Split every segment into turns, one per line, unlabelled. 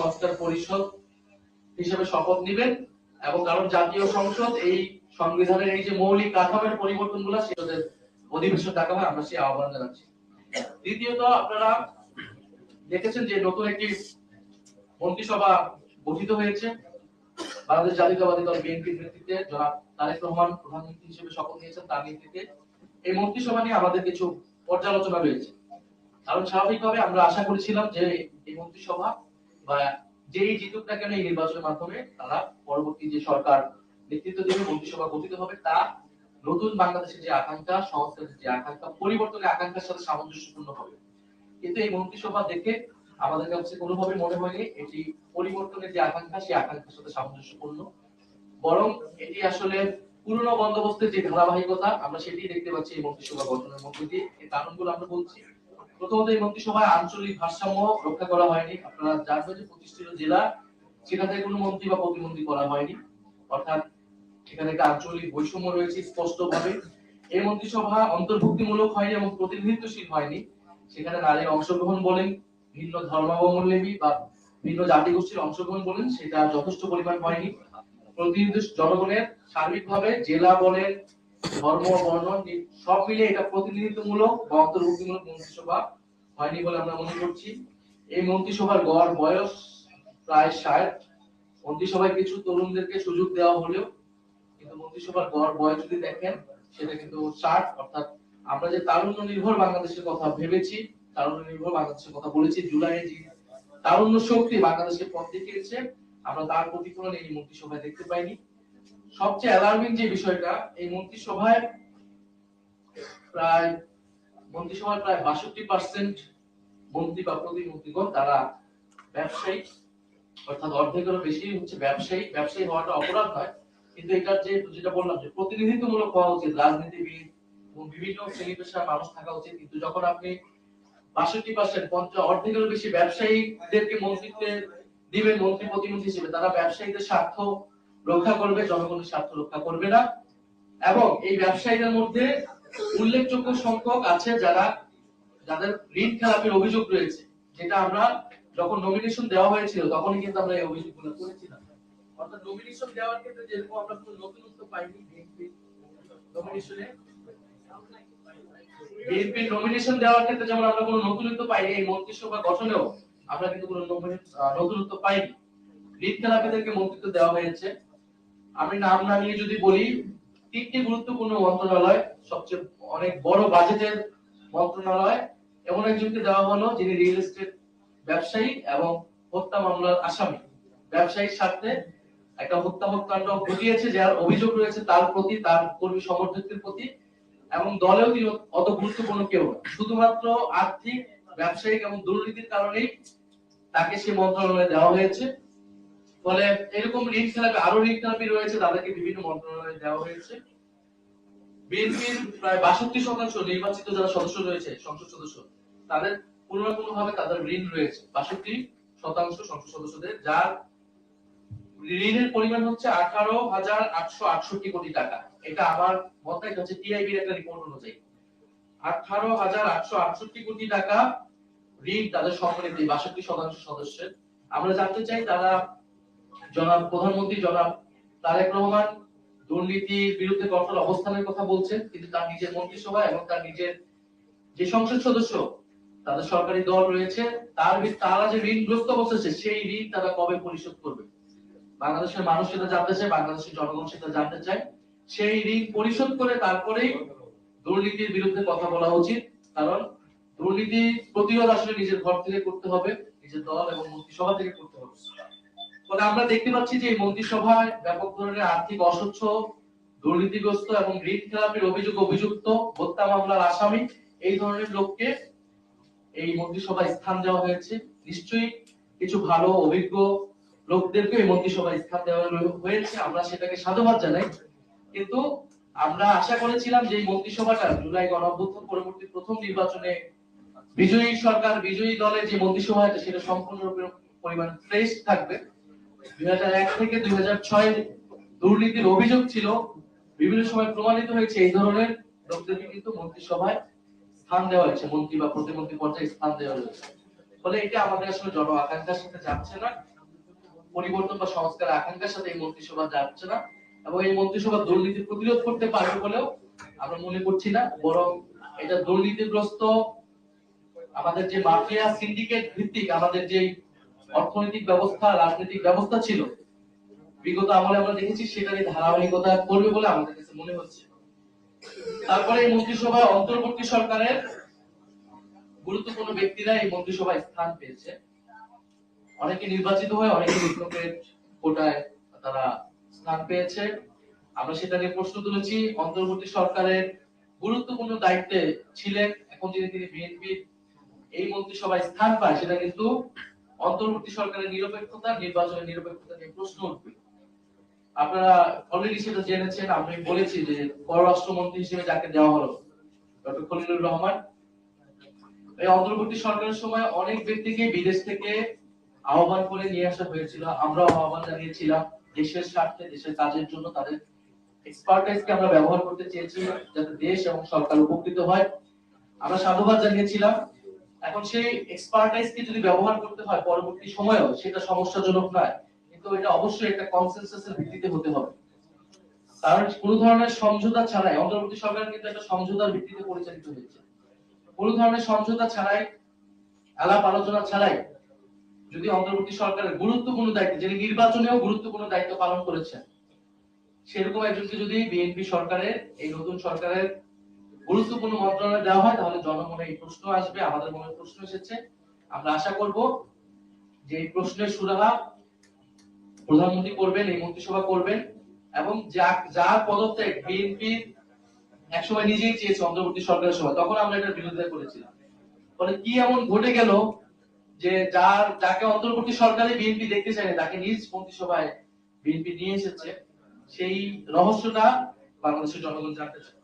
সংস্কার পরিষদ হিসেবে শপথ নেবেন এবং কারণ জাতীয় সংসদ এই সংবিধানের এই যে মৌলিক কাঠামোর পরিবর্তনগুলা সেটাদের অধিবেশন ডাকা হয়, আমরা সেই আহ্বান জানাচ্ছি। দ্বিতীয়ত, আপনারা দেখেছেন যে নতুন একটি মন্ত্রিসভা গঠিত হয়েছে। বাংলাদেশ জাতীয়তাবাদী দল বিএনপির নেতৃত্বে জনাব তারেক রহমান প্রধানমন্ত্রী হিসেবে শপথ নিয়েছেন তার নেতৃত্বে। এই মন্ত্রিসভা নিয়ে আমাদের কিছু পর্যালোচনা রয়েছে। কারণ স্বাভাবিকভাবে আমরা আশা করেছিলাম যে এই মন্ত্রিসভা বা যেই জিতুক না কেন এই নির্বাচনের মাধ্যমে তারা পরবর্তী যে সরকার নেতৃত্ব দেবে, মন্ত্রিসভা গঠিত হবে, তা নতুন বাংলাদেশের যে আকাঙ্ক্ষা সংস্কারের যে আকাঙ্ক্ষা, পরিবর্তনের আকাঙ্ক্ষার সাথে সামঞ্জস্যপূর্ণ হবে। কিন্তু এই মন্ত্রিসভা দেখে আমাদের কাছে কোনোভাবে মনে হয়নি এটি পরিবর্তনের যে আকাঙ্ক্ষা, সেই আকাঙ্ক্ষার সাথে সামঞ্জস্যপূর্ণ। বরং এটি আসলে পুরনো বন্দোবস্তের যে ধারাবাহিকতা, আমরা সেটি দেখতে পাচ্ছি এই মন্ত্রিসভা গঠনের মধ্যে দিয়ে। এই কারণগুলো আমরা বলছি। প্রথমত এই মন্ত্রিসভায় আঞ্চলিক ভারসাম্য রক্ষা করা হয়নি। আপনারা জানবেন যে পঁচিশটি জেলা, সেখানে কোনো মন্ত্রী বা প্রতিমন্ত্রী করা হয়নি। অর্থাৎ এখানে একটা আঞ্চলিক বৈষম্য রয়েছে স্পষ্টভাবে। এই মন্ত্রিসভা অন্তর্ভুক্তিমূলক হয়নি এবং প্রতিনিধিত্বশীল হয়নি। সেখানে নারীর অংশগ্রহণ বলেন, ভিন্ন ধর্মাবলম্বী বা ভিন্ন জাতিগোষ্ঠীর অংশগ্রহণ বলেন, সেটা যথেষ্ট পরিমাণ হয়নি। প্রতিনিধি জনগণের সার্বিকভাবে জেলা বলেন, ধর্ম, বর্ণ সব মিলে এটা প্রতিনিধিত্বমূলক বা অন্তর্ভুক্তিমূলক মন্ত্রিসভা হয়নি বলে আমরা মনে করছি। এই মন্ত্রিসভার গড় বয়স প্রায় ষাট। মন্ত্রিসভায় কিছু তরুণদেরকে সুযোগ দেওয়া হলেও কিন্তু মন্ত্রিসভার গড় বয়স যদি দেখেন, সেটা কিন্তু ষাট। অর্থাৎ আমরা যে তারুণ্য নির্ভর বাংলাদেশের কথা ভেবেছি তারুণ্য নির্ভর বাংলাদেশের কথা বলেছি জুলাইয়ে যে তারুণ্য শক্তি বাংলাদেশকে পথ দেখিয়েছে, আমরা তার প্রতিফলন এই মন্ত্রিসভায় দেখতে পাইনি। সবচেয়ে অ্যালার্মিং যে বিষয়টা, এই মন্ত্রিসভায় প্রায় মন্ত্রিসভার প্রায় বাষট্টি পার্সেন্ট মন্ত্রী বা প্রতিমন্ত্রীগণ তারা ব্যবসায়ী, অর্থাৎ অর্ধেকেরও বেশি হচ্ছে ব্যবসায়ী। ব্যবসায়ী হওয়াটা অপরাধ নয়, কিন্তু এটার যে, যেটা বললাম যে প্রতিনিধিত্বমূলক হওয়া উচিত, রাজনীতিবিদ এবং বিভিন্ন শ্রেণি পেশার মানুষ থাকা উচিত। কিন্তু যখন আপনি বাষট্টি পার্সেন্ট পঞ্চাশ, অর্ধেকেরও বেশি ব্যবসায়ীদেরকে মন্ত্রিত্বে দিবেন, মন্ত্রী প্রতিমন্ত্রী হিসেবে, তারা ব্যবসায়ীদের স্বার্থ রক্ষা করবে, জনগণের স্বার্থ রক্ষা করবে না। এবং এই ব্যবসায়ীদের মধ্যে উল্লেখযোগ্য সংখ্যক আছে যারা, যাদের ঋণ খেলাপির অভিযোগ রয়েছে, যেটা আমরা যখন নমিনেশন দেওয়া হয়েছিল, তখনই কিন্তু আমরা এই অভিযোগগুলো করেছিলাম। অর্থাৎ নমিনেশন দেওয়ার ক্ষেত্রে যেরকম আমরা কোনো পাইনি নমিনেশনে দেওয়ার ক্ষেত্রে যেমন আমরা কোনো নতুনত্ব পাইনি, এই মন্ত্রিসভা গঠনেও আমরা কিন্তু কোনো নতুনত্ব পাইনি। ঋণ খেলাপিদেরকে মন্ত্রিত্ব দেওয়া হয়েছে। আমি নাম না নিয়ে যদি বলি তিনটি গুরুত্বপূর্ণ মন্ত্রণালয়, সবচেয়ে অনেক বড় বাজেটের মন্ত্রণালয়, এমন একজনকে দেওয়া হলো যিনি রিয়েল এস্টেট ব্যবসায়ী এবং হত্যা মামলার আসামি ব্যবসায়ীর সাথে একটা হত্যা হত্যাকাণ্ড ঘটিয়েছে, যার অভিযোগ রয়েছে তার প্রতি, তার কর্মী সমর্থকদের প্রতি, এবং দলেও তিনি অত গুরুত্বপূর্ণ কেউ। শুধুমাত্র আর্থিক, ব্যবসায়িক এবং দুর্নীতির কারণেই তাকে সে মন্ত্রণালয়ে দেওয়া হয়েছে ফলে এরকম ঋণ খেলাপি আরও ঋণ খেলাপি রয়েছে, তাদেরকে বিভিন্ন মন্ত্রণালয়ে দেওয়া হয়েছে। বিএনপির প্রায় বাষট্টি শতাংশ নির্বাচিত যারা সদস্য রয়েছে, সংসদ সদস্য, তাদের কোনো না কোনো ভাবে তাদের ঋণ রয়েছে। বাষট্টি শতাংশ সংসদ সদস্যদের, যার ঋণের পরিমাণ হচ্ছে আঠারো হাজার আটশো আটষট্টি কোটি টাকা। এটা আমার মতে হচ্ছে টিআইবির একটা রিপোর্ট অনুযায়ী। আঠারো হাজার আটশো আটষট্টি কোটি টাকা ঋণ তাদের সম্মানিত বাষট্টি শতাংশ সদস্যের। আমরা জানতে চাই তারা জনাব, প্রধানমন্ত্রী জনাব তারেক রহমান দুর্নীতির বিরুদ্ধে কঠোর অবস্থানের কথা বলছেন, কিন্তু তার নিজের মন্ত্রিসভা এবং তার নিজের যে সংসদ সদস্য, তাদের সরকারি দল রয়েছে, তার তারা যে ঋণগ্রস্ত অবস্থা সেই ঋণ তারা কবে পরিশোধ করবে? বাংলাদেশের মানুষ সেটা জানতে চায়, বাংলাদেশের জনগণ সেটা জানতে চায়। সেই ঋণ পরিশোধ করে তারপরেই দুর্নীতির বিরুদ্ধে কথা বলা উচিত, কারণ দুর্নীতি প্রতিরোধ আসলে নিজের ঘর থেকে করতে হবে, নিজের দল এবং মন্ত্রিসভা থেকে করতে হবে। ফলে আমরা দেখতে পাচ্ছি যে মন্ত্রিসভায় ব্যাপক ধরনের আর্থিক অস্বচ্ছ, দুর্নীতিগ্রস্ত এবং ঋণ খেলাপির অভিযোগ অভিযুক্ত, হত্যা মামলার আসামি এই ধরনের লোককে এই মন্ত্রিসভায় স্থান দেওয়া হয়েছে। নিশ্চয়ই কিছু ভালো, অভিজ্ঞ লোকদেরকে এই মন্ত্রিসভায় স্থান দেওয়া হয়েছে। আমরা সেটাকে সাধুবাদ জানাই। কিন্তু আমরা আশা করেছিলাম যে মন্ত্রিসভাটা জুলাই গণ অভ্যুত্থান পরবর্তী প্রথম নির্বাচনে বিজয়ী সরকার, বিজয়ী দলের যে মন্ত্রিসভা, সেটা সম্পূর্ণরূপে পরিমাণ ফ্রেশ থাকবে। দুর্নীতির অভিযোগ ছিল। বিভিন্ন সময় প্রমাণিত হয়েছে এই ধরনের লোকদেরকে কিন্তু মন্ত্রিসভায় স্থান দেওয়া হয়েছে। মন্ত্রী বা প্রতিমন্ত্রী পর্যায়ে স্থান দেওয়া হয়েছে। ফলে এটা আমাদের আসলে জন আকাঙ্ক্ষার সাথে যাচ্ছে না। পরিবর্তন বা সংস্কার আকাঙ্ক্ষার সাথে এই মন্ত্রিসভা যাচ্ছে না। এবং এই মন্ত্রিসভা দুর্নীতি প্রতিরোধ করতে পারবে বলেও আমরা মনে করছি না। বরং এটা দুর্নীতিগ্রস্ত আমাদের যে মাফিয়া, সিন্ডিকেট ভিত্তিক আমাদের যে অর্থনৈতিক ব্যবস্থা, রাজনৈতিক ব্যবস্থা ছিল। বিগত আমলে আমরা দেখেছি সেটারই ধারাবাহিকতা করবে বলে আমাদের কাছে মনে হচ্ছে। তারপরে এই মন্ত্রিসভায় অন্তর্বর্তী সরকারের গুরুত্বপূর্ণ ব্যক্তিরা এই মন্ত্রিসভায় স্থান পেয়েছে। অনেকে নির্বাচিত হয়ে অনেকে কোটায় তারা স্থান পেয়েছে। আমরা সেটা নিয়ে প্রশ্ন তুলেছি। অন্তর্বর্তী সরকারের গুরুত্বপূর্ণ দায়িত্বে ছিলেন। এখন যিনি, তিনি বিএনপির এই মন্ত্রিসভায় স্থান পায়, সেটা কিন্তু অন্তর্বর্তী সরকারের নিরপেক্ষতা, নির্বাচনের নিরপেক্ষতা নিয়ে প্রশ্ন উঠবে। আপনারা অলরেডি সেটা জেনেছেন, আমি বলেছি যে পররাষ্ট্রমন্ত্রী হিসেবে যাকে দেওয়া হলো, ডক্টর খলিলুর রহমান, এই অন্তর্বর্তী সরকারের সময় অনেক ব্যক্তিকে বিদেশ থেকে আহ্বান করে নিয়ে আসা হয়েছিল। আমরাও আহ্বান জানিয়েছিলাম, দেশের স্বার্থে, দেশের কাজের জন্য তাদের এক্সপার্টাইজকে আমরা ব্যবহার করতে চেয়েছি, যাতে দেশ এবং সরকার উপকৃত হয়। আমরা সাধুবাদ জানিয়েছিলাম এখন সেই এক্সপার্টাইজকে যদি ব্যবহার করতে হয় পরবর্তী সময়েও, সেটা সমস্যাজনক নয়। কিন্তু এটা অবশ্যই একটা কনসেনসাসের ভিত্তিতে হতে হবে। কারণ কোনো ধরনের সমঝোতা ছাড়াই, অন্তর্বর্তী সরকার কিন্তু একটা সমঝোতার ভিত্তিতে পরিচালিত হয়েছে। কোনো ধরনের সমঝোতা ছাড়াই, আলাপ আলোচনা ছাড়াই যদি অন্তর্বর্তী সরকারের গুরুত্বপূর্ণ দায়িত্ব, যিনি নির্বাচনেও গুরুত্বপূর্ণ দায়িত্ব পালন করেছেন, সেরকম একজনকে যদি বিএনপি সরকারের, এই নতুন সরকারের গুরুত্বপূর্ণ মন্ত্রণালয় দেওয়া হয়, তাহলে জনমনে এই প্রশ্ন আসবে, আমাদের মনে প্রশ্ন এসেছে। আমরা আশা করব যে এই প্রশ্নের সুরাহা প্রধানমন্ত্রী করবেন, এই মন্ত্রিসভা করবেন, এবং যার পদত্যাগ বিএনপি একসময় নিজেই চেয়েছে অন্তর্বর্তী সরকারের সময় তখন আমরা এটার বিরোধিতা করেছিলাম। ফলে কি এমন ঘটে গেল যে যার, যাকে অন্তর্বর্তী সরকারে বিএনপি দেখতে চায় তাকে নিজ মন্ত্রিসভায় বিএনপি নিয়ে এসেছে, সেই রহস্যটা বাংলাদেশের জনগণ জানতে চায়।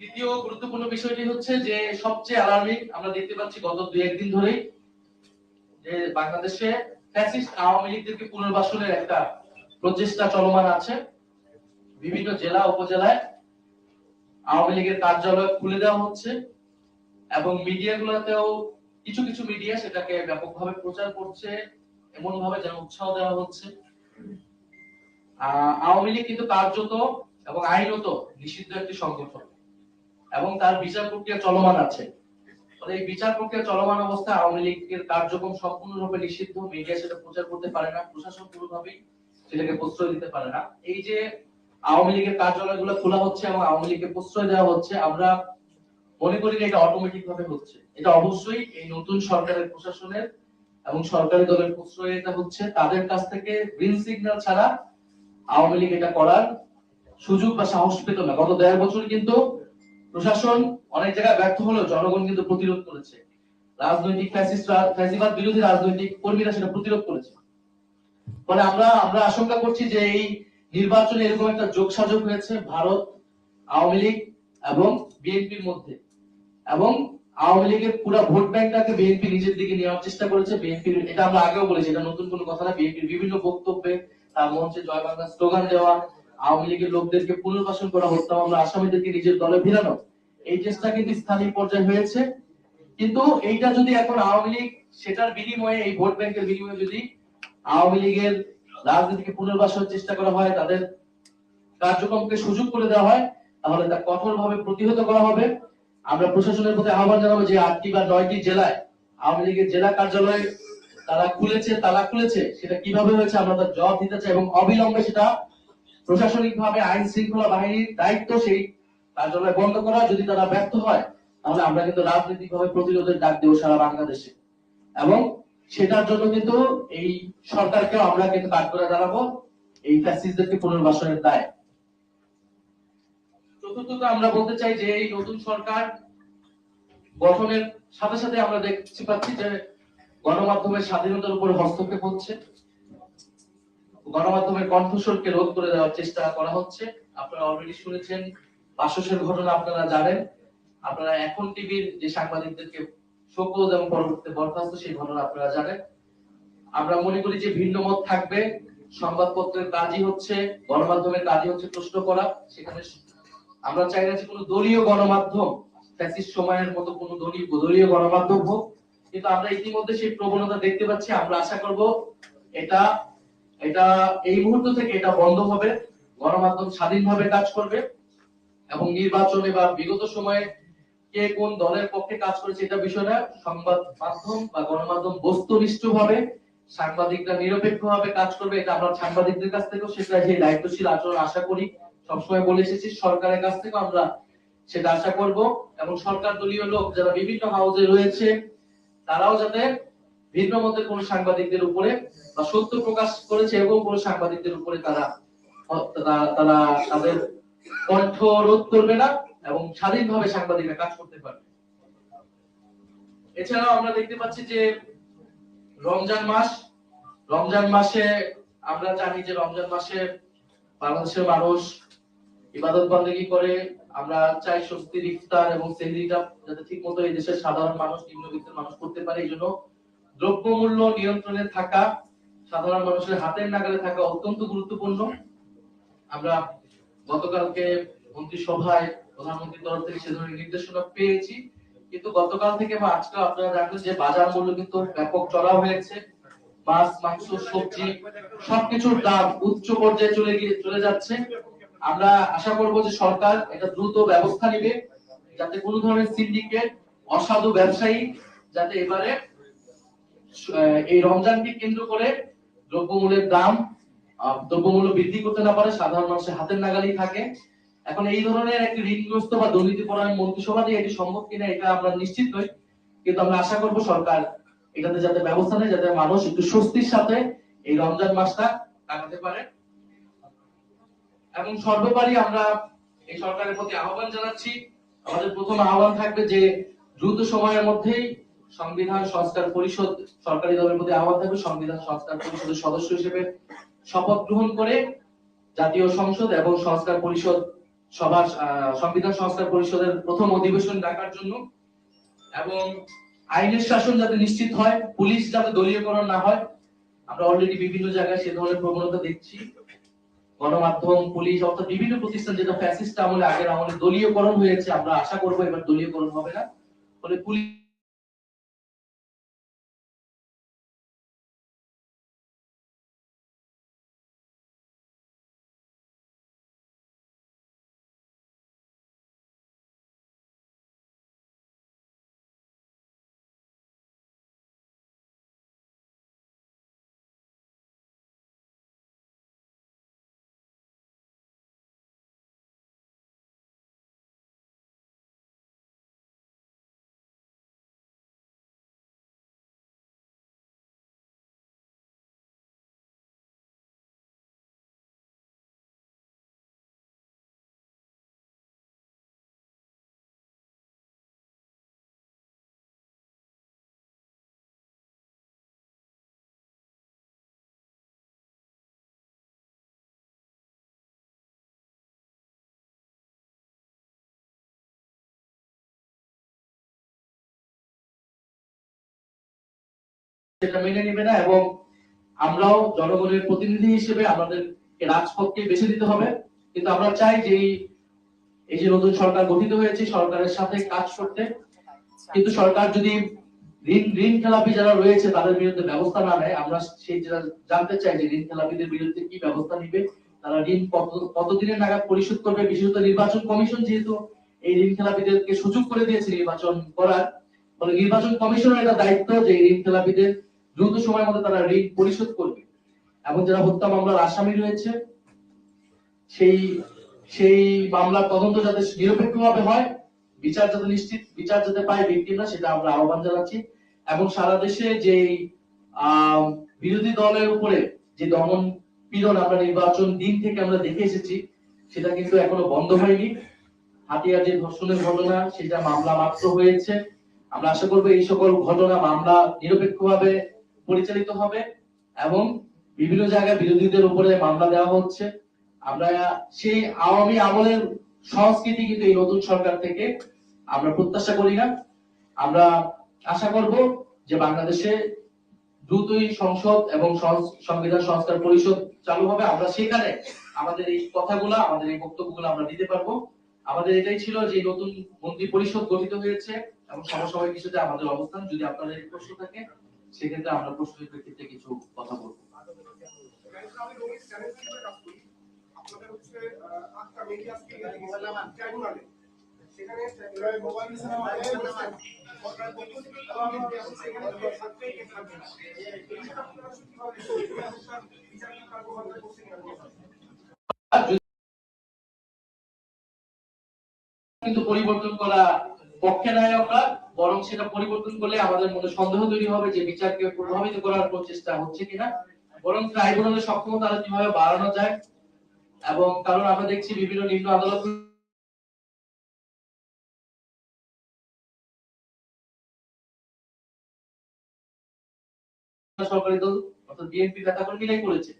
দ্বিতীয় গুরুত্বপূর্ণ বিষয়টি হচ্ছে যে সবচেয়ে অ্যালার্মিং আমরা দেখতে পাচ্ছি গত দুই, একদিন ধরেই যে বাংলাদেশে ফ্যাসিস্ট আওয়ামী লীগদেরকে পুনর্বাসনের একটা প্রচেষ্টা চলমান আছে। বিভিন্ন জেলা, উপজেলায় আওয়ামী লীগের কার্যালয় খুলে দেওয়া হচ্ছে এবং মিডিয়াগুলোতেও কিছু কিছু মিডিয়া সেটাকে ব্যাপকভাবে প্রচার করছে এমন ভাবে যেন উৎসাহ দেওয়া হচ্ছে। আওয়ামী লীগ কিন্তু কার্যত এবং আইনত নিষিদ্ধ একটি সংগঠন। এবং তার বিচার প্রক্রিয়া চলমান আছে। এই বিচার প্রক্রিয়া চলমান অবস্থায় আওয়ামী লীগের কার্যক্রম সম্পূর্ণরূপে নিষিদ্ধ। মিডিয়া সেটা প্রচার করতে পারে না, প্রশাসন পুরোভাবেই সেটাকে প্রশ্রয় দিতে পারে না। এই যে আওয়ামী লীগের কার্যালয়গুলো খোলা হচ্ছে এবং আওয়ামী লীগকে প্রশ্রয় দেওয়া হচ্ছে, আমরা মনে করি এটা অটোমেটিক ভাবে হচ্ছে। এটা অবশ্যই এই নতুন সরকারের প্রশাসনের এবং সরকারি দলের প্রশ্রয় এটা হচ্ছে। তাদের কাছ থেকে গ্রিন সিগন্যাল ছাড়া আওয়ামী লীগ এটা করার সুযোগ বা সাহস পেত না। গত দেড় বছর কিন্তু প্রশাসন অনেক জায়গায় ব্যর্থ হলেও জনগণ কিন্তু প্রতিরোধ করেছে। রাজনৈতিক ফ্যাসিবাদ বিরোধী রাজনৈতিক কর্মীরা সেটা প্রতিরোধ করেছে। ফলে আমরা আমরা আশঙ্কা করছি যে এই নির্বাচনে এরকম একটা যোগসাযোগ হয়েছে ভারত, আওয়ামী লীগ এবং বিএনপির মধ্যে। এবং আওয়ামী লীগের পুরো ভোট ব্যাংকটাকে বিএনপি নিজের দিকে নেওয়ার চেষ্টা করেছে। বিএনপির, এটা আমরা আগেও বলেছি, এটা নতুন কোনো কথা না। বিএনপির বিভিন্ন বক্তব্যে তার মঞ্চে জয় বাংলা স্লোগান দেওয়া, আওয়ামী লীগের লোকদেরকে পুনর্বাসন করা হত্যা আমরা আসামিদেরকে নিজের দলে ভিড়ানো এই চেষ্টা কিন্তু স্থানীয় পর্যায়ে হয়েছে। কিন্তু এইটা যদি এখন আওয়ামী লীগ, সেটার বিনিময়ে, এই ভোট ব্যাংকের বিনিময়ে যদি আওয়ামী লীগের রাজনীতিকে পুনর্বাসনের চেষ্টা করা হয়, তাদের কার্যক্রমকে সুযোগ করে দেওয়া হয়, তাহলে তা কঠোরভাবে প্রতিহত করা হবে। আমরা প্রশাসনের প্রতি আহ্বান জানাব যে আটটি বা নয়টি জেলায়, আওয়ামী লীগের জেলা কার্যালয় তারা খুলেছে তালা খুলেছে, সেটা কীভাবে হয়েছে আমরা তার জবাব দিতে চাই এবং অবিলম্বে সেটা প্রশাসনিক ভাবে আইন শৃঙ্খলা বাহিনীর দায়িত্ব সেই কার্যালয় বন্ধ করা যদি তারা ব্যর্থ হয়, তাহলে আমরা কিন্তু রাজনৈতিক ভাবে প্রতিরোধের ডাক দেবো সারা বাংলাদেশে। এবং সেটার জন্য কিন্তু এই সরকারকেও আমরা কিন্তু কাজ করে দাঁড়াবো, এই ফ্যাসিস্টদেরকে পুনর্বাসনের দায়। চতুর্থত আমরা বলতে চাই যে এই নতুন সরকার গঠনের সাথে সাথে আমরা দেখতে পাচ্ছি যে গণমাধ্যমের স্বাধীনতার উপর হস্তক্ষেপ হচ্ছে। গণমাধ্যমের কণ্ঠস্বরকে রোধ করে দেওয়ার চেষ্টা করা হচ্ছে। আপনারা অলরেডি শুনেছেন বাসসের ঘটনা আপনারা জানেন। আপনারা এখন টিভির যে সাংবাদিকদেরকে সকল এবং পরবর্তীতে বরখাস্ত সেই ঘটনা আপনারা জানেন। আমরা মনে করি যে ভিন্ন মত থাকবে। সংবাদপত্রের কাজই হচ্ছে, গণমাধ্যমের কাজই হচ্ছে প্রশ্ন করা। সেখানে আমরা চাই না যে কোনো দলীয় গণমাধ্যম, ফ্যাসিস্ট সময়ের মতো কোনো দলীয় দলীয় গণমাধ্যম হোক। কিন্তু আমরা ইতিমধ্যে সেই প্রবণতা দেখতে পাচ্ছি। আমরা আশা করব এটা এটা এই মুহূর্ত থেকে এটা বন্ধ হবে। গণমাধ্যম স্বাধীনভাবে কাজ করবে। এবং নির্বাচনে বা বিগত সময়ে কে কোন দলের পক্ষে কাজ করেছে এটা বিষয়টা সংবাদ মাধ্যম বা গণমাধ্যম বস্তুনিষ্ঠ ভাবে সাংবাদিকরা নিরপেক্ষ ভাবে কাজ করবে, এটা আমরা সাংবাদিকদের কাছ থেকেও সেটা যে দায়িত্বশীল আচরণ আশা করি। সবসময় বলে এসেছি, সরকারের কাছ থেকেও আমরা সেটা আশা করব এবং সরকার দলীয় লোক যারা বিভিন্ন হাউজে রয়েছে, তারাও যাতে ভিন্ন মতের কোন সাংবাদিকদের উপরে বা সত্য প্রকাশ করেছে এবং কোন সাংবাদিকদের উপরে তারা- তারা তাদের কণ্ঠ রোধ করবে না এবং স্বাধীনভাবে সাংবাদিকরা কাজ করতে পারবে। এছাড়াও আমরা দেখতে পাচ্ছি যে রমজান মাস, রমজান মাসে আমরা জানি যে রমজান মাসে বাংলাদেশের মানুষ ইবাদত বন্দেগী করে। আমরা চাই স্বস্তির ইফতার এবং সেহরিটা যাতে ঠিক মতো এই দেশের সাধারণ মানুষ, নিম্নবিত্তের মানুষ করতে পারে। এই জন্য দ্রব্যমূল্য নিয়ন্ত্রণে থাকা, সাধারণ মানুষের হাতের নাগালে থাকা অত্যন্ত গুরুত্বপূর্ণ। আমরা গতকালকে মন্ত্রিসভায় প্রধানমন্ত্রীর তরফ থেকে সে ধরনের নির্দেশনা পেয়েছি। কিন্তু গতকাল থেকে বা আজকে আপনারা জানেন যে বাজার মূল্য কিন্তু ব্যাপক চড়া হয়েছে। মাছ, মাংস, সবজি সবকিছুর দাম উচ্চ পর্যায়ে চলে গিয়ে, চলে যাচ্ছে। আমরা আশা করব যে সরকার এটা দ্রুত ব্যবস্থা নেবে যাতে কোনো ধরনের সিন্ডিকেট, অসাধু ব্যবসায়ী যাতে এবারে এই রমজানকে কেন্দ্র করে দ্রব্যমূল্যের দাম দ্রব্যমূল্য বৃদ্ধি করতে না পারে, সাধারণ মানুষের হাতের নাগালেই থাকে। এখন এই ধরনের একটি ঋণগ্রস্ত বা দুর্নীতিপরায়ণ মন্ত্রিসভা দিয়ে এটি সম্ভব কিনা, এটা আমরা নিশ্চিত নই। কিন্তু আমরা আশা করব সরকার এটাতে যাতে ব্যবস্থা নেয়, যাতে মানুষ একটু স্বস্তির সাথে এই রমজান মাসটা কাটাতে পারে। এবং সর্বোপরি আমরা এই সরকারের প্রতি আহ্বান জানাচ্ছি, আমাদের প্রথম আহ্বান থাকবে যে দ্রুত সময়ের মধ্যেই সংবিধান সংস্কার পরিষদ, সরকারি দলের প্রতি আহ্বান থাকবে, সংবিধান সংস্কার পরিষদের সদস্য হিসেবে শপথ গ্রহণ করে জাতীয় সংসদ এবং সংস্কার পরিষদ আহ, সংবিধান সংস্কার পরিষদের প্রথম অধিবেশন ডাকার জন্য এবং আইনের শাসন যাতে নিশ্চিত হয় পুলিশ যাতে দলীয়করণ না হয় আমরা অলরেডি বিভিন্ন জায়গায় সে ধরনের প্রবণতা দেখছি। গণমাধ্যম পুলিশ অর্থাৎ বিভিন্ন প্রতিষ্ঠান যেটা ফ্যাসিস্ট আমলে আগের আমলে দলীয়করণ হয়েছে আমরা আশা করব এবার দলীয়করণ হবে না। ফলে পুলিশ সেটা মেনে নিবে না এবং আমরাও জনগণের প্রতিনিধি হিসেবে আমাদের রাজপথকে বেছে দিতে হবে। কিন্তু আমরা চাই যে এই- যে নতুন সরকার গঠিত হয়েছে, সরকারের সাথে কাজ করতে। কিন্তু সরকার যদি ঋণ ঋণ খেলাপি যারা রয়েছে, তাদের বিরুদ্ধে ব্যবস্থা না নেয়, আমরা সেই যেটা জানতে চাই যে ঋণ খেলাপিদের বিরুদ্ধে কি ব্যবস্থা নিবে। তারা ঋণ কত, কতদিনের নাগাদ পরিশোধ করবে? বিশেষত নির্বাচন কমিশন যেহেতু এই ঋণ খেলাপিদেরকে সুযোগ করে দিয়েছে নির্বাচন করার, ফলে নির্বাচন কমিশনের এটা দায়িত্ব যে ঋণ খেলাপিদের দ্রুত সময়ের মধ্যে তারা ঋণ পরিশোধ করবে এবং যারা হত্যা মামলার আসামি রয়েছে, সেই সেই মামলার তদন্ত যাতে নিরপেক্ষভাবে হয়, বিচার যাতে নিশ্চিত, বিচার যাতে পায় ভিকটিমরা সেটা আমরা আহ্বান জানাচ্ছি। এবং সারা দেশে যে বিরোধী দলের উপরে যে দমন পীড়ন আমরা নির্বাচন দিন থেকে আমরা দেখে এসেছি, সেটা কিন্তু এখনও বন্ধ হয়নি। হাতিয়ার যে ধর্ষণের ঘটনা, সেটা মামলা মাত্র হয়েছে। আমরা আশা করব এই সকল ঘটনা মামলা নিরপেক্ষভাবে পরিচালিত হবে এবং বিভিন্ন জায়গায় বিরোধীদের উপরে মামলা দেওয়া হচ্ছে। আমরা সেই আওয়ামী আমলের সংস্কৃতি কিন্তু এই নতুন সরকার থেকে আমরা প্রত্যাশা করি না। আমরা আশা করব যে বাংলাদেশে দ্রুতই সংসদ এবং সংবিধান সংস্কার পরিষদ চালু হবে। আমরা সেখানে আমাদের এই কথাগুলো, আমাদের এই বক্তব্যগুলো আমরা দিতে পারব। আমাদের এটাই ছিল যে নতুন মন্ত্রী পরিষদ গঠিত হয়েছে এবং সমসাময়িক কিছুতে আমাদের অবস্থান। যদি আপনাদের প্রশ্ন থাকে সেক্ষেত্রে আমরা প্রশ্নের প্রেক্ষিতে কিছু কথা বলব। কিন্তু পরিবর্তন করা পক্ষে নাই আমরা বরং সেটা পরিবর্তন করলে আমাদের মনে সন্দেহ তৈরি হবে যে বিচারকে প্রভাবিত করার কোন চেষ্টা হচ্ছে কিনা। বরং ট্রাইব্যুনালের সক্ষমতা আরও কীভাবে বাড়ানো যায় এবং কারণ আমরা দেখছি বিভিন্ন নিম্ন আদালত সরকারি দল অর্থাৎ বিএনপি নেতাকর্মীরাই করেছে।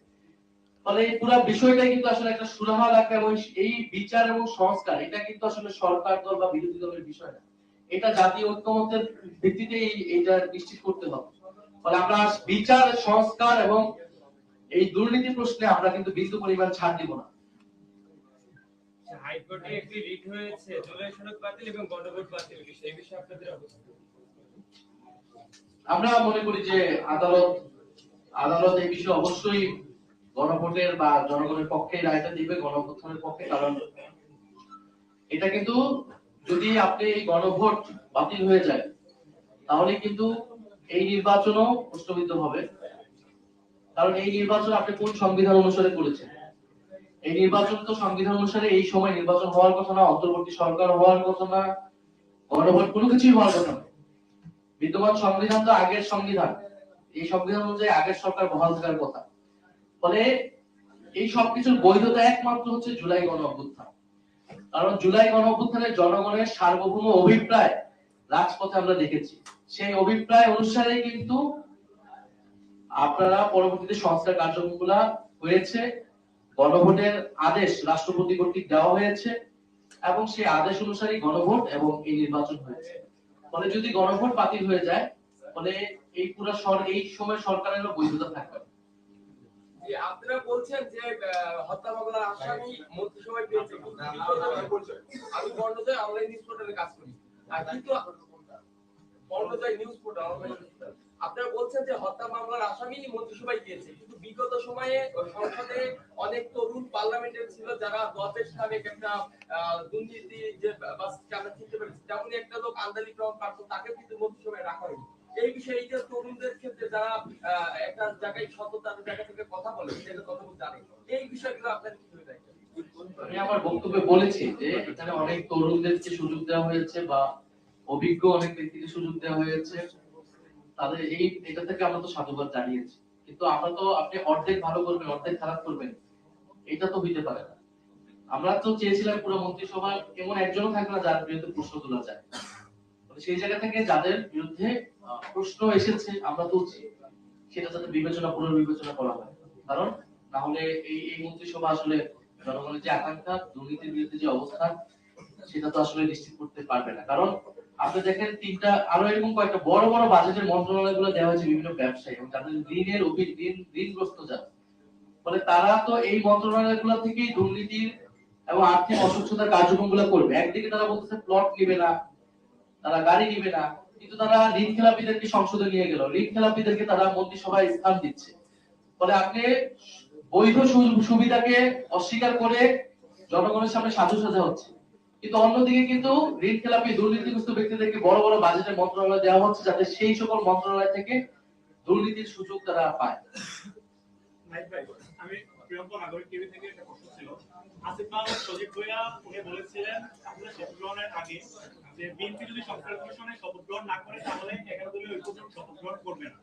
ফলে পুরো বিষয়টাই কিন্তু আসলে একটা সুরাহা এলাকা এবং এই বিচার এবং সংস্কার, এটা কিন্তু আসলে সরকার দল বা বিরোধী দলের বিষয় না। এটা জাতীয় ঐক্যমত্যের ভিত্তিতে এইটা নিশ্চিত করতে হবে। ফলে আমরা বিচার সংস্কার এবং এই দুর্নীতি প্রশ্নে আমরা কিন্তু বিন্দু পরিমাণ ছাড় দিব না।
হাইকোর্টে একটি রিট হয়েছে জুলাই সনদ বাতিল এবং গণভোট বাতিল বিষয় বিষয়ে আপনাদের অবস্থা
আমরা মনে করি যে আদালত আদালত এই বিষয়ে অবশ্যই গণভোটের বা জনগণের পক্ষে রায়টা দিবে গণঅভ্যুত্থানের পক্ষে কারণ এটা কিন্তু যদি আপনি এই গণভোট বাতিল হয়ে যায়, তাহলে কিন্তু এই নির্বাচনও প্রশ্নবিদ্ধ হবে। কারণ এই নির্বাচন আপনি কোন সংবিধান অনুসারে করেছেন? এই নির্বাচন তো সংবিধান অনুসারে এই সময় নির্বাচন হওয়ার কথা না, অন্তর্বর্তী সরকার হওয়ার কথা না, গণভোট কোনো কিছুই হওয়ার কথা না। বিদ্যমান সংবিধান তো আগের সংবিধান। এই সংবিধান অনুযায়ী আগের সরকার বহাল থাকার কথা। ফলে এই সবকিছুর বৈধতা একমাত্র হচ্ছে জুলাই গণ অভ্যুত্থান কারণ জুলাই গণ অভ্যুত্থানের জনগণের সার্বভৌম অভিপ্রায় রাজপথে আমরা দেখেছি। সেই অভিপ্রায় অনুসারে কিন্তু আপনারা পরবর্তীতে সংস্কার কার্যক্রমগুলা হয়েছে, গণভোটের আদেশ রাষ্ট্রপতি কর্তৃক দেওয়া হয়েছে এবং সেই আদেশ অনুসারে গণভোট এবং এই নির্বাচন হয়েছে। ফলে যদি গণভোট বাতিল হয়ে যায়, ফলে এই পুরো এই সময় সরকারেরও বৈধতা থাকবে
আপনারা বলছেন যে হত্যা মামলার আসামি মন্ত্রিসভায় পেয়েছে বিগত- আমি বর্ণদয় অনলাইন নিউজ পোর্টালে কাজ করি। আর কিন্তু বর্ণদয় নিউজ পোর্টাল অনলাইন আপনারা বলছেন যে হত্যা মামলার আসামি মন্ত্রিসভায় গিয়েছে। কিন্তু বিগত সময়ে সংসদে অনেক তরুণ পার্লামেন্টের ছিল যারা দশের একটা দুর্নীতি যে আমরা চিনতে পেরেছি তেমনি একটা লোক আন্দালিক রহমান পারত তাকে কিন্তু মন্ত্রিসভায় রাখা হয়নি। এই বিষয়ে যে তরুণদের ক্ষেত্রে যারা একটা জায়গায় জায়গা থেকে কথা বলে, সেটা বলতে জানে। এই বিষয়গুলো আপনার কি
আমি আমার বক্তব্যে বলেছি যে, এখানে অনেক সুযোগ দেওয়া হয়েছে বা অভিজ্ঞ অনেক ব্যক্তিকে সুযোগ দেওয়া হয়েছে, তাদের এই, এটা থেকে আমরা তো সাধুবাদ জানিয়েছি। কিন্তু আমরা তো, আপনি অর্ধেক ভালো করবেন, অর্ধেক খারাপ করবেন, এটা তো হইতে পারে না। আমরা তো চেয়েছিলাম পুরো মন্ত্রিসভা এমন একজনও থাকবে না যার বিরুদ্ধে প্রশ্ন তোলা যায়। ফলে সেই জায়গা থেকে যাদের বিরুদ্ধে প্রশ্ন এসেছে, আমরা তুলছি। সেটা যাতে বিবেচনা, পুনর্বিবেচনা করা হয়। কারণ না হলে এই এই মন্ত্রিসভা আসলে জনগণের যে আকাঙ্ক্ষা, দুর্নীতির বিরুদ্ধে যে অবস্থান সেটা তো আসলে নিশ্চিত করতে পারবে না। কারণ আপনি দেখেন, তিনটা, আরও এরকম কয়েকটা বড় বড় বাজেটের মন্ত্রণালয়গুলো দেওয়া হয়েছে বিভিন্ন ব্যবসায়ী এবং তাদের ঋণের ঋণ, ঋণগ্রস্ত যারা। ফলে তারা তো এই মন্ত্রণালয় মন্ত্রণালয়গুলো থেকেই দুর্নীতির এবং আর্থিক অস্বচ্ছতার কার্যক্রমগুলো করবে। একদিকে তারা বলতেছে প্লট নিবে না, তারা গাড়ি নিবে না কিন্তু তারা ঋণ খেলাপিদেরকে সংসদে নিয়ে গেল। ঋণ খেলাপিদেরকে তারা মন্ত্রিসভায় স্থান দিচ্ছে। ফলে আপনি বৈধ সুবিধাকে অস্বীকার করে জনগণের সামনে সাজু সাজা হচ্ছে। কিন্তু অন্যদিকে কিন্তু ঋণ খেলাপি দুর্নীতিগ্রস্ত ব্যক্তিদেরকে বড় বড় বাজেটের মন্ত্রণালয় দেওয়া হচ্ছে যাতে সেই সকল মন্ত্রণালয় থেকে দুর্নীতির সুযোগ তারা পায়।
আমি প্রিয়ঙ্ক নাগরিক টিভি থেকে একটা প্রশ্ন ছিল। আসিফ মাহমুদ সজীব উনি বলেছিলেন আপনার শপথ আগে যে বিএনপি যদি সংস্কার কমিশনে শপথ গ্রহণ না করে, তাহলে এগারো দলীয় ঐক্যজোট শপথ গ্রহণ করবে না।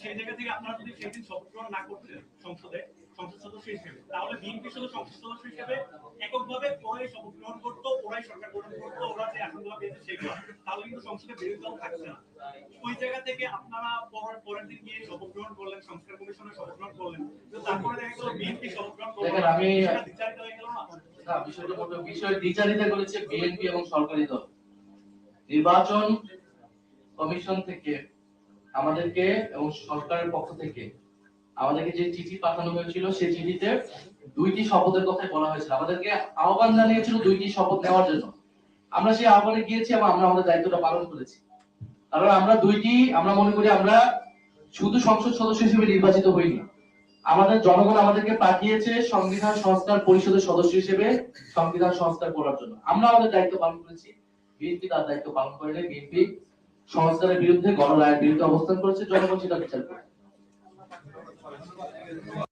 সেই জায়গা থেকে আপনারা যদি সেদিন শপথ গ্রহণ না করতেন সংসদে সংসদ সদস্য হিসেবে। তাহলে বিএনপি শুধু সংসদ সদস্য হিসেবে এককভাবে ওরাই শপথ গ্রহণ করতো ওরাই সরকার গঠন করতো ওরা যে আসনগুলো পেয়েছে সেগুলো। তাহলে কিন্তু সংসদে বিরোধী দল থাকছে না। ওই জায়গা থেকে আপনারা পরের পরের দিন গিয়ে শপথ গ্রহণ করলেন সংস্কার কমিশনে শপথ গ্রহণ করলেন তারপরে দেখা গেল বিএনপি শপথ গ্রহণ করল
আমি-
বিচারিত হয়ে গেল না?
না বিষয়টা মোটেও বিষয় দ্বিচারিতা করেছে বিএনপি এবং সরকারি দল। নির্বাচন কমিশন থেকে আমাদেরকে এবং সরকারের পক্ষ থেকে আমাদেরকে যে চিঠি পাঠানো হয়েছিল, সেই চিঠিতে দুইটি শপথের কথা বলা হয়েছিল। আমাদেরকে আহ্বান জানিয়েছিল দুইটি শপথ নেওয়ার জন্য। আমরা সেই আহ্বানে গিয়েছি এবং আমরা আমাদের দায়িত্বটা পালন করেছি। কারণ আমরা দুইটি, আমরা মনে করি আমরা শুধু সংসদ সদস্য হিসেবে নির্বাচিত হইনি। আমাদের জনগণ আমাদেরকে পাঠিয়েছে সংবিধান সংস্কার পরিষদের সদস্য হিসেবে সংবিধান সংস্কার করার জন্য। আমরা আমাদের দায়িত্ব পালন করেছি। বিএনপি তার দায়িত্ব পালন করেনি বিএনপি সংস্কারের বিরুদ্ধে গণরায়ের বিরুদ্ধে অবস্থান করেছে। জনগণ সেটা বিচার করে Yeah.